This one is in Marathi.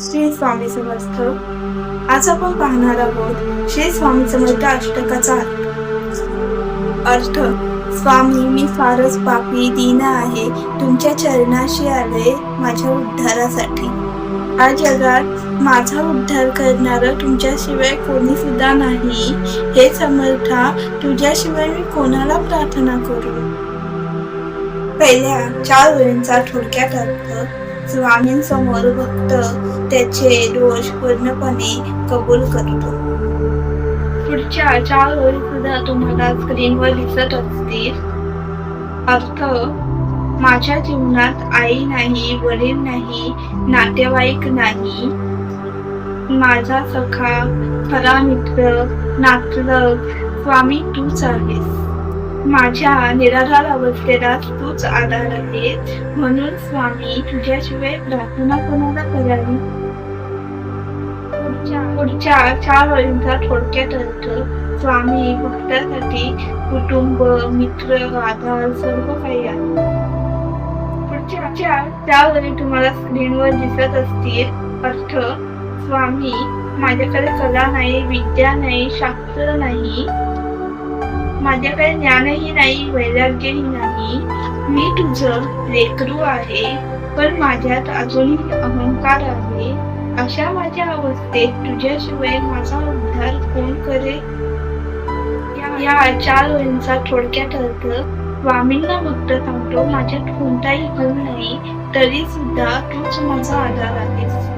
श्री स्वामी समर्थ. आज आपण पाहणार आहोत श्री स्वामी समर्थ अष्टकाचा अर्थ. अर्थ स्वामी मी फारच पापी दीन आहे. तुमच्या चरणाशी आले माझ्या उद्धारासाठी. या जगात माझा उद्धार करणारं तुमच्याशिवाय कोणी सुद्धा नाही. हे समर्था तुझ्याशिवाय मी कोणाला प्रार्थना करू? पहिल्या चार वेळेंचा थोडक्यात अर्थ. स्वामींसमोर भक्त त्याचे दोष पूर्णपणे कबूल करतो. पुढच्या चार ओळी सुद्धा तुम्हाला स्क्रीनवर दिसत असतील. अर्थ माझ्या जीवनात आई नाही वडील नाही नातेवाईक नाही. माझा सखा खरा मित्र नातलग स्वामी तूच आहेस. माझ्या निराधार अवस्थेला तूच आधार आहे. म्हणून स्वामी तुझ्याशिवाय प्रार्थना कोणाला करावी? पुढच्या पुढच्या चार ओळींचा थोडक्यात अर्थ स्वामी भक्तासाठी कुटुंब मित्र आधार सर्व काही आहे. पुढच्या चार ओळी तुम्हाला स्क्रीनवर दिसत असतील. अर्थ स्वामी माझ्याकडे कला नाही विद्या नाही शास्त्र नाही. माझ्याकडे ज्ञानही नाही वैराग्यही नाही. मी तुझं लेकरू आहे पण माझ्यात अजूनही अहंकार आहे. अशा माझ्या अवस्थेत तुझ्याशिवाय माझा उद्धार कोण करेल या- चार वयांचा थोडक्यात अर्थ स्वामींना फक्त सांगतो माझ्यात कोणताही गुण नाही तरी सुद्धा तूच माझा आधार आहेस.